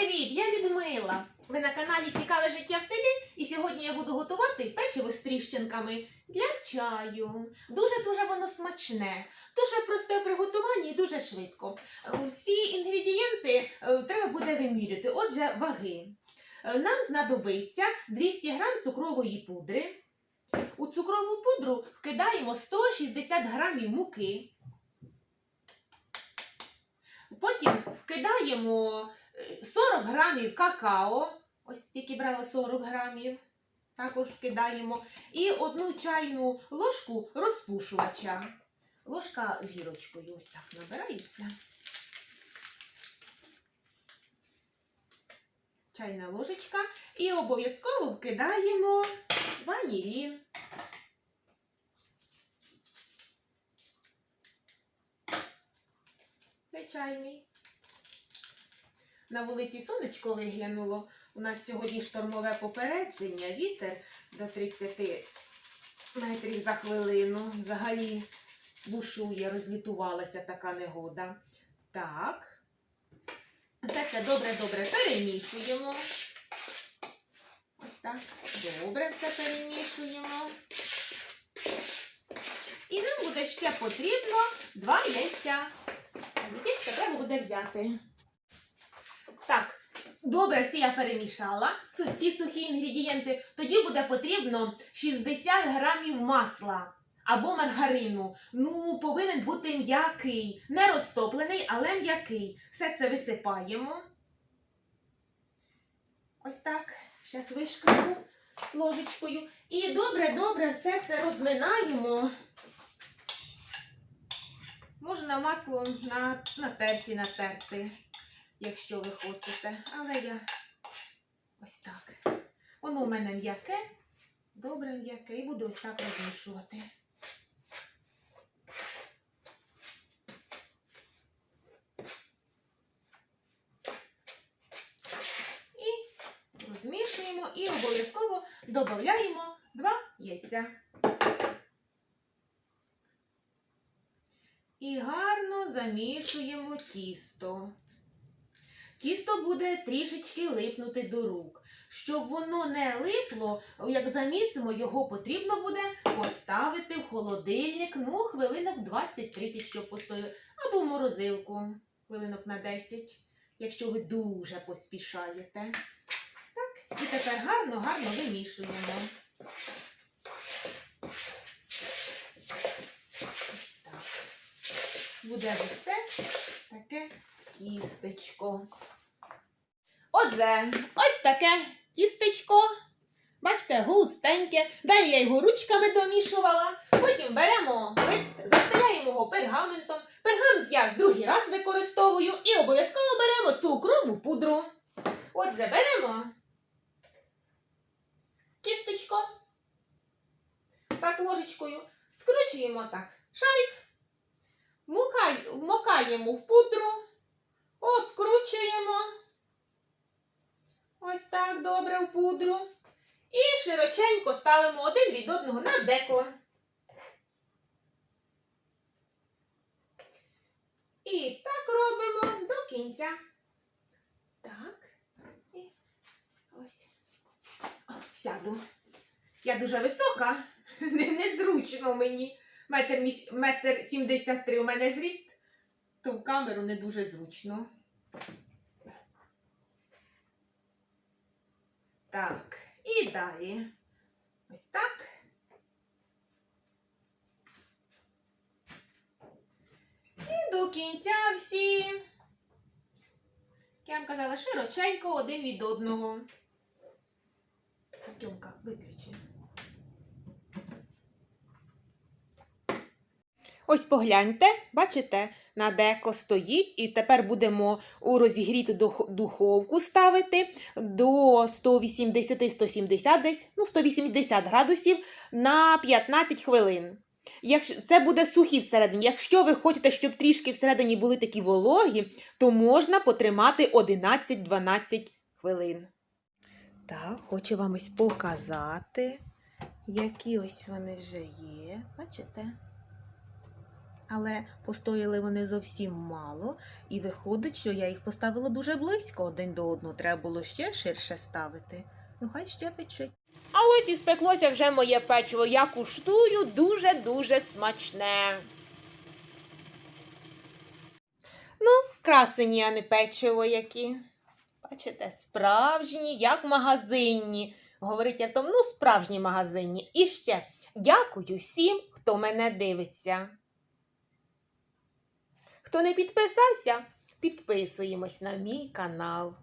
Привіт! Я Людмила. Ви на каналі Цікаве життя в селі, і сьогодні я буду готувати печиво з тріщинками для чаю. Дуже дуже воно смачне, дуже просте в приготуванні і дуже швидко. Всі інгредієнти е, треба буде виміряти. Отже, ваги. Е, Нам знадобиться 200 г цукрової пудри. У цукрову пудру вкидаємо 160 грамів муки. Потім вкидаємо 40 грамів какао. Ось тільки брала 40 грамів. Також вкидаємо. І одну чайну ложку розпушувача. Ложка з гірочкою. Ось так набирається. Чайна ложечка. І обов'язково вкидаємо ванілін. Звичайний. На вулиці сонечко виглянуло. У нас сьогодні штормове попередження, вітер до 30 метрів за хвилину. Взагалі бушує, розлютувалася така негода. Так. Все це добре-добре перемішуємо. Ось так. Добре все перемішуємо. І нам буде ще потрібно два яйця. Яєчка треба буде взяти. Так, добре, все я перемішала. Всі сухі інгредієнти. Тоді буде потрібно 60 грамів масла або маргарину. Ну, повинен бути м'який. Не розтоплений, але м'який. Все це висипаємо. Ось так. Зараз вишкребу ложечкою. І добре-добре все це розминаємо. Можна масло на, на терці натерти, якщо ви хочете. Але я ось так. Воно у мене м'яке, добре м'яке, і буду ось так розмішувати. І розмішуємо і обов'язково додаємо два яйця. І гарно замішуємо тісто. Тісто буде трішечки липнути до рук. Щоб воно не липло, як замісимо, його потрібно буде поставити в холодильник, ну, хвилинок 20-30, щоб постояло, або в морозилку, хвилинок на 10, якщо ви дуже поспішаєте. Так, і тепер гарно, гарно вимішуємо. Буде густе таке тістечко. Отже, ось таке тістечко. Бачите, густеньке. Далі я його ручками домішувала. Потім беремо лист, застеляємо його пергаментом. Пергамент я другий раз використовую і обов'язково беремо цукрову пудру. Отже, беремо тістечко. Так, ложечкою. Скручуємо так. Шарик. Мукай, вмокаємо в пудру, обкручуємо. Ось так добре в пудру. І широченько ставимо один від одного на деко. І так робимо до кінця. Так. І ось. О, сяду. Я дуже висока, незручно мені метр, метр сімдесят три у мене зріст, то в камеру не дуже зручно. Так, і далі. Ось так. І до кінця всі. Як я вам казала, широченько один від одного. Тьомка, виключи. Ось погляньте, бачите, на деко стоїть, і тепер будемо у розігріту духовку ставити до 180-170 десь, ну 180 градусів на 15 хвилин. Якщо це буде сухі всередині. Якщо ви хочете, щоб трішки всередині були такі вологі, то можна потримати 11-12 хвилин. Так, хочу вам ось показати, які ось вони вже є. Бачите? Але постояли вони зовсім мало, і виходить, що я їх поставила дуже близько один до одного. Треба було ще ширше ставити. Ну, хай ще печуть. А ось і спеклося вже моє печиво. Я куштую дуже-дуже смачне. Ну, красені, а не печиво які. Бачите, справжні, як магазинні. Говорить Артем, ну справжні магазинні. І ще дякую всім, хто мене дивиться. Хто не підписався, підписуємось на мій канал.